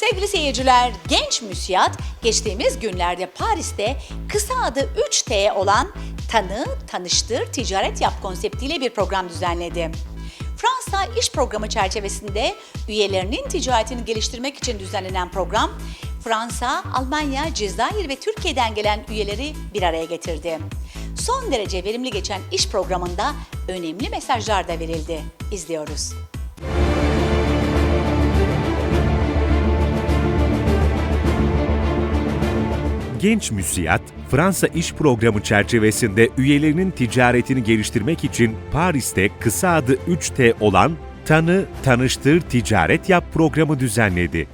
Sevgili seyirciler, genç müsiyat geçtiğimiz günlerde Paris'te kısa adı 3T olan Tanı, Tanıştır, Ticaret Yap konseptiyle bir program düzenledi. Fransa İş Programı çerçevesinde üyelerinin ticaretini geliştirmek için düzenlenen program, Fransa, Almanya, Cezayir ve Türkiye'den gelen üyeleri bir araya getirdi. Son derece verimli geçen iş programında önemli mesajlar da verildi. İzliyoruz. Genç Müsiyat, Fransa İş Programı çerçevesinde üyelerinin ticaretini geliştirmek için Paris'te kısa adı 3T olan Tanı, Tanıştır, Ticaret Yap programı düzenledi.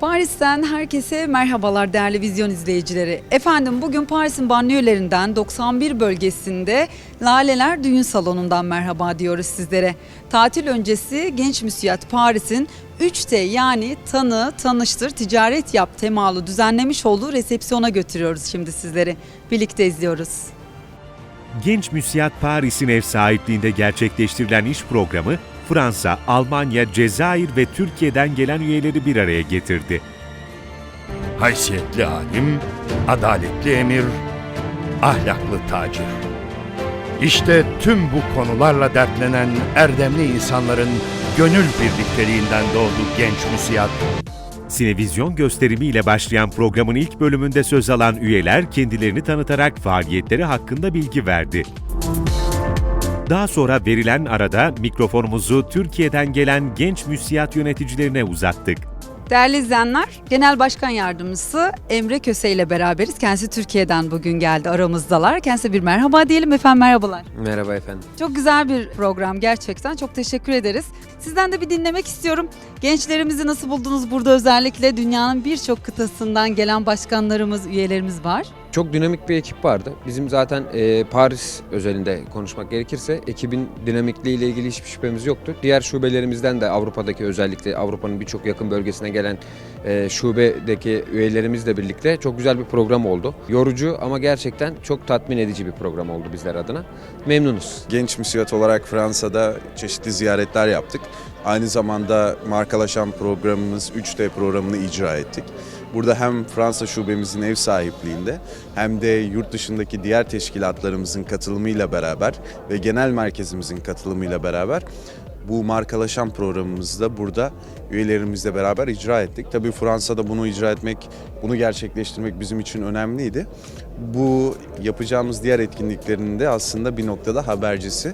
Paris'ten herkese merhabalar değerli vizyon izleyicileri. Efendim bugün Paris'in banliyölerinden 91 bölgesinde Laleler Düğün Salonu'ndan merhaba diyoruz sizlere. Tatil öncesi Genç Müsiyat Paris'in 3T yani tanı, tanıştır, ticaret yap temalı düzenlemiş olduğu resepsiyona götürüyoruz şimdi sizleri. Birlikte izliyoruz. Genç Müsiyat Paris'in ev sahipliğinde gerçekleştirilen iş programı, Fransa, Almanya, Cezayir ve Türkiye'den gelen üyeleri bir araya getirdi. haysiyetli alim, adaletli emir, ahlaklı tacir. İşte tüm bu konularla dertlenen erdemli insanların gönül birlikteliğinden doğdu genç müsiyat. Sinevizyon gösterimiyle başlayan programın ilk bölümünde söz alan üyeler kendilerini tanıtarak faaliyetleri hakkında bilgi verdi. Daha sonra verilen arada mikrofonumuzu Türkiye'den gelen genç müsiyat yöneticilerine uzattık. Değerli izleyenler, Genel Başkan Yardımcısı Emre Köse ile beraberiz. Kendisi Türkiye'den bugün geldi aramızdalar. Kendisine bir merhaba diyelim efendim merhabalar. Merhaba efendim. Çok güzel bir program gerçekten. Çok teşekkür ederiz. Sizden de bir dinlemek istiyorum. Gençlerimizi nasıl buldunuz burada özellikle dünyanın birçok kıtasından gelen başkanlarımız, üyelerimiz var. Çok dinamik bir ekip vardı. Bizim zaten e, Paris özelinde konuşmak gerekirse ekibin dinamikliği ile ilgili hiçbir şüphemiz yoktu. Diğer şubelerimizden de Avrupa'daki özellikle Avrupa'nın birçok yakın bölgesine gelen e, şubedeki üyelerimizle birlikte çok güzel bir program oldu. Yorucu ama gerçekten çok tatmin edici bir program oldu bizler adına. Memnunuz. Genç müsiyat olarak Fransa'da çeşitli ziyaretler yaptık. Aynı zamanda markalaşan programımız 3D programını icra ettik. Burada hem Fransa şubemizin ev sahipliğinde hem de yurt dışındaki diğer teşkilatlarımızın katılımıyla beraber ve genel merkezimizin katılımıyla beraber bu markalaşan programımızı da burada üyelerimizle beraber icra ettik. Tabii Fransa'da bunu icra etmek, bunu gerçekleştirmek bizim için önemliydi. Bu yapacağımız diğer etkinliklerin de aslında bir noktada habercisi.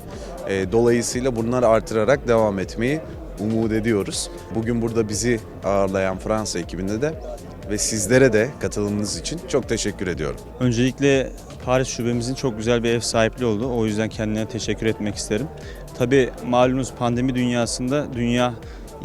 E, Dolayısıyla bunları artırarak devam etmeyi umut ediyoruz. Bugün burada bizi ağırlayan Fransa ekibine de ve sizlere de katılımınız için çok teşekkür ediyorum. Öncelikle Paris şubemizin çok güzel bir ev sahipliği oldu. O yüzden kendine teşekkür etmek isterim. Tabii malumunuz pandemi dünyasında dünya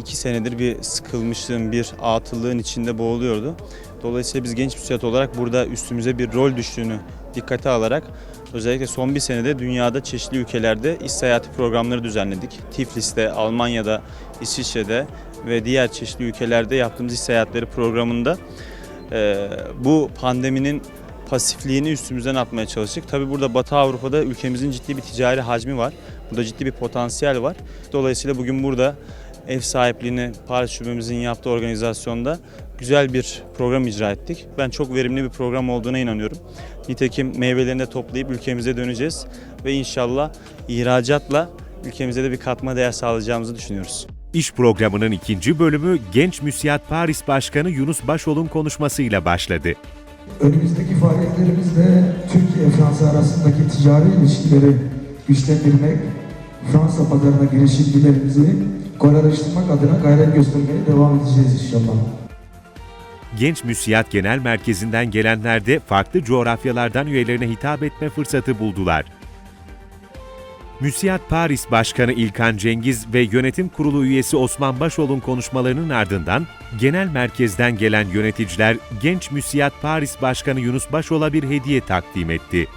iki senedir bir sıkılmışlığın, bir atıllığın içinde boğuluyordu. Dolayısıyla biz genç müsait olarak burada üstümüze bir rol düştüğünü dikkate alarak özellikle son bir senede dünyada çeşitli ülkelerde iş seyahati programları düzenledik. Tiflis'te, Almanya'da, İsviçre'de ve diğer çeşitli ülkelerde yaptığımız iş seyahatleri programında e, bu pandeminin pasifliğini üstümüzden atmaya çalıştık. Tabii burada Batı Avrupa'da ülkemizin ciddi bir ticari hacmi var. Burada ciddi bir potansiyel var. Dolayısıyla bugün burada ev sahipliğini Paris şubemizin yaptığı organizasyonda güzel bir program icra ettik. Ben çok verimli bir program olduğuna inanıyorum. Nitekim meyvelerini de toplayıp ülkemize döneceğiz ve inşallah ihracatla ülkemize de bir katma değer sağlayacağımızı düşünüyoruz. İş programının ikinci bölümü Genç Müsiyat Paris Başkanı Yunus Başol'un konuşmasıyla başladı. Önümüzdeki faaliyetlerimizde Türkiye-Fransa arasındaki ticari ilişkileri güçlendirmek, Fransa pazarına girişimcilerimizi kolaylaştırmak adına gayret göstermeye devam edeceğiz inşallah. Genç Müsiyat Genel Merkezi'nden gelenler de farklı coğrafyalardan üyelerine hitap etme fırsatı buldular. Müsiyat Paris Başkanı İlkan Cengiz ve Yönetim Kurulu üyesi Osman Başol'un konuşmalarının ardından genel merkezden gelen yöneticiler Genç Müsiyat Paris Başkanı Yunus Başol'a bir hediye takdim etti.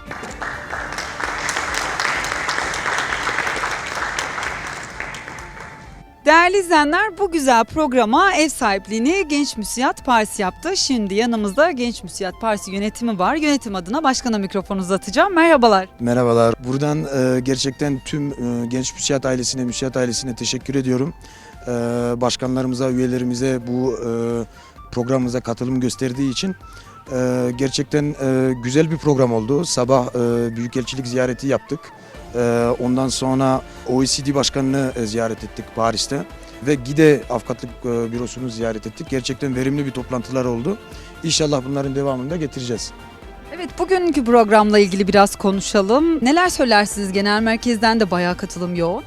Değerli izleyenler bu güzel programa ev sahipliğini Genç Müsiyat Paris yaptı. Şimdi yanımızda Genç Müsiyat Paris yönetimi var. Yönetim adına başkana mikrofonu uzatacağım. Merhabalar. Merhabalar. Buradan e, gerçekten tüm e, genç müsiyat ailesine, müsiyat ailesine teşekkür ediyorum. E, başkanlarımıza, üyelerimize bu e, programımıza katılım gösterdiği için e, gerçekten e, güzel bir program oldu. Sabah e, Büyükelçilik ziyareti yaptık. E, ondan sonra OECD Başkanı'nı e, ziyaret ettik Paris'te ve GİDE Avukatlık e, Bürosunu ziyaret ettik. Gerçekten verimli bir toplantılar oldu. İnşallah bunların devamını da getireceğiz. Evet bugünkü programla ilgili biraz konuşalım. Neler söylersiniz? Genel merkezden de bayağı katılım yoğun.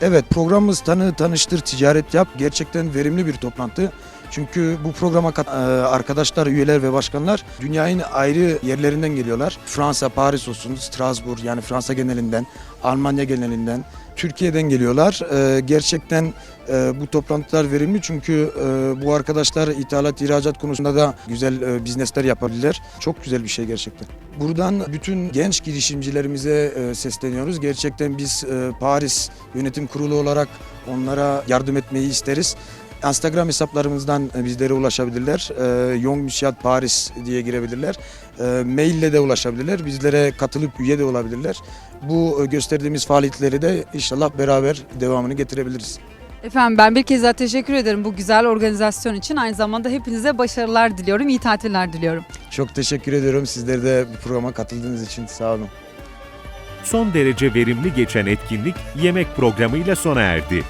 Evet programımız Tanı Tanıştır Ticaret Yap gerçekten verimli bir toplantı. Çünkü bu programa kat- e, arkadaşlar, üyeler ve başkanlar dünyanın ayrı yerlerinden geliyorlar. Fransa, Paris olsun, Strasbourg yani Fransa genelinden, Almanya genelinden, Türkiye'den geliyorlar. E, Gerçekten e, bu toplantılar verimli çünkü e, bu arkadaşlar ithalat, ihracat konusunda da güzel e, biznesler yapabilirler. Çok güzel bir şey gerçekten. Buradan bütün genç girişimcilerimize sesleniyoruz. Gerçekten biz Paris Yönetim Kurulu olarak onlara yardım etmeyi isteriz. Instagram hesaplarımızdan e, bizlere ulaşabilirler. E, Young Müsiyat Paris diye girebilirler. E, maille de ulaşabilirler. Bizlere katılıp üye de olabilirler. Bu e, gösterdiğimiz faaliyetleri de inşallah beraber devamını getirebiliriz. Efendim ben bir kez daha teşekkür ederim bu güzel organizasyon için. Aynı zamanda hepinize başarılar diliyorum, iyi tatiller diliyorum. Çok teşekkür ediyorum. Sizler de bu programa katıldığınız için sağ olun. Son derece verimli geçen etkinlik yemek programıyla sona erdi.